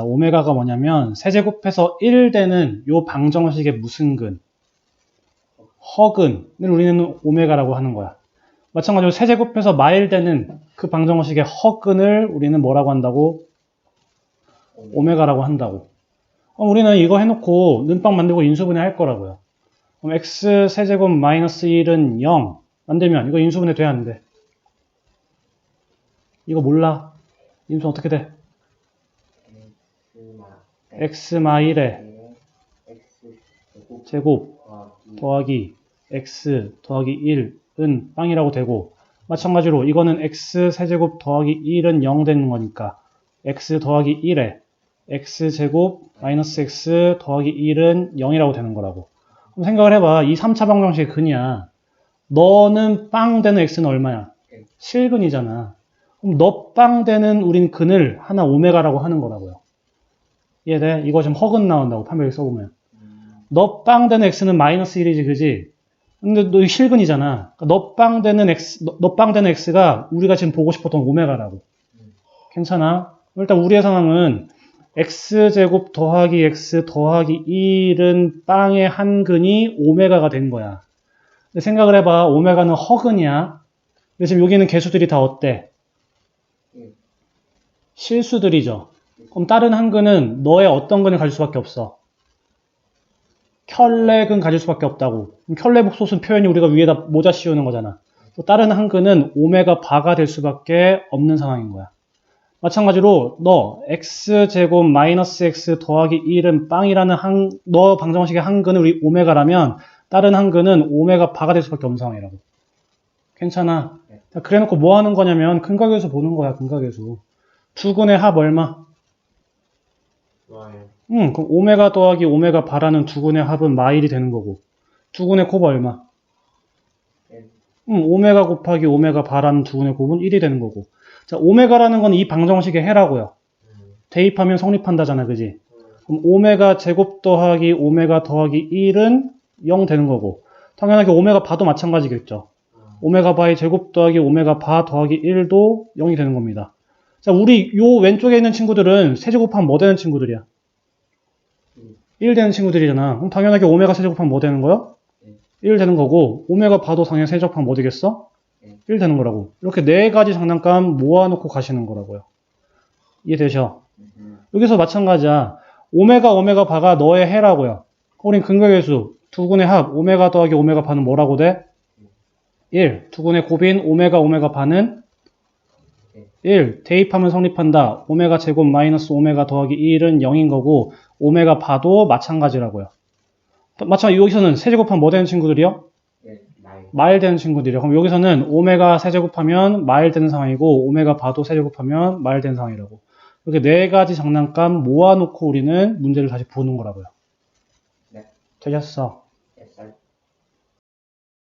오메가가 뭐냐면 세제곱해서 1 되는 요 방정식의 무슨 근? 허근을 우리는 오메가라고 하는 거야. 마찬가지로 세제곱해서 마일 되는 그 방정식의 허근을 우리는 뭐라고 한다고? 오메가라고 한다고. 그럼 우리는 이거 해놓고 눈빵 만들고 인수분해 할 거라고요. 그럼 x 세제곱 마이너스 1은 0 만들면 이거 인수분해 돼야 안 돼? 이거 몰라. 인수 어떻게 돼? X 마일에 x 제곱 더하기 x 더하기 1은 빵이라고 되고 마찬가지로 이거는 x 세제곱 더하기 1은 0 되는 거니까 x 더하기 1에 x 제곱 마이너스 x 더하기 1은 0이라고 되는 거라고. 그럼 생각을 해봐. 이 3차 방정식의 근이야. 너는 빵 되는 x는 얼마야? 실근이잖아. 그럼 너 빵 되는 우린 근을 하나 오메가라고 하는 거라고요 이해돼? 이거 지금 허근 나온다고 판별을 써보면 너 빵 되는 x는 마이너스 1이지, 그지? 근데 너 실근이잖아. 그러니까 너빵 되는 x, 너빵 되는 x가 우리가 지금 보고 싶었던 오메가라고. 괜찮아? 일단 우리의 상황은 x제곱 더하기 x 더하기 1은 빵의 한 근이 오메가가 된 거야. 생각을 해봐. 오메가는 허근이야. 근데 지금 여기 있는 개수들이 다 어때? 실수들이죠. 그럼 다른 한 근은 너의 어떤 근을 가질 수밖에 없어? 켤레근 가질 수밖에 없다고. 켤레복소순 표현이 우리가 위에다 모자 씌우는 거잖아. 또 다른 한 근은 오메가 바가 될 수밖에 없는 상황인 거야. 마찬가지로 너 x제곱 마이너스 x 더하기 1은 빵이라는 한, 너 방정식의 한 근은 우리 오메가라면 다른 한 근은 오메가 바가 될 수밖에 없는 상황이라고. 괜찮아. 자, 그래 놓고 뭐 하는 거냐면 근각에서 보는 거야, 근각에서. 두 근의 합 얼마? 응, 그럼 오메가 더하기 오메가 바라는 두 근의 합은 마일이 되는 거고. 두 근의 곱은 얼마? 일. 응, 오메가 곱하기 오메가 바라는 두 근의 곱은 1이 되는 거고. 자, 오메가라는 건 이 방정식의 해라고요. 대입하면 성립한다잖아, 그지? 그럼 오메가 제곱 더하기 오메가 더하기 1은 0 되는 거고. 당연하게 오메가 바도 마찬가지겠죠. 오메가 바의 제곱 더하기 오메가 바 더하기 1도 0이 되는 겁니다. 자, 우리 요 왼쪽에 있는 친구들은 세제곱하면 뭐 되는 친구들이야? 1 되는 친구들이잖아. 그럼 당연하게 오메가 세제곱하면 뭐 되는 거야? 1 되는 거고, 오메가 바도 당연히 세제곱하면 뭐 되겠어? 1 되는 거라고. 이렇게 네 가지 장난감 모아놓고 가시는 거라고요. 이해되죠? 여기서 마찬가지야. 오메가 오메가 바가 너의 해라고요. 우린 근거의 수, 두 군의 합, 오메가 더하기 오메가 바는 뭐라고 돼? 1. 두 군의 곱인 오메가 오메가 바는 1. 대입하면 성립한다. 오메가 제곱 마이너스 오메가 더하기 1은 0인 거고 오메가 바도 마찬가지라고요. 마찬가지 여기서는 세제곱하면 뭐 되는 친구들이요? 네 마일 되는 친구들이요. 그럼 여기서는 오메가 세제곱하면 마일 되는 상황이고 오메가 바도 세제곱하면 마일 되는 상황이라고. 이렇게 네 가지 장난감 모아놓고 우리는 문제를 다시 보는 거라고요. 네. 되셨어? 햇살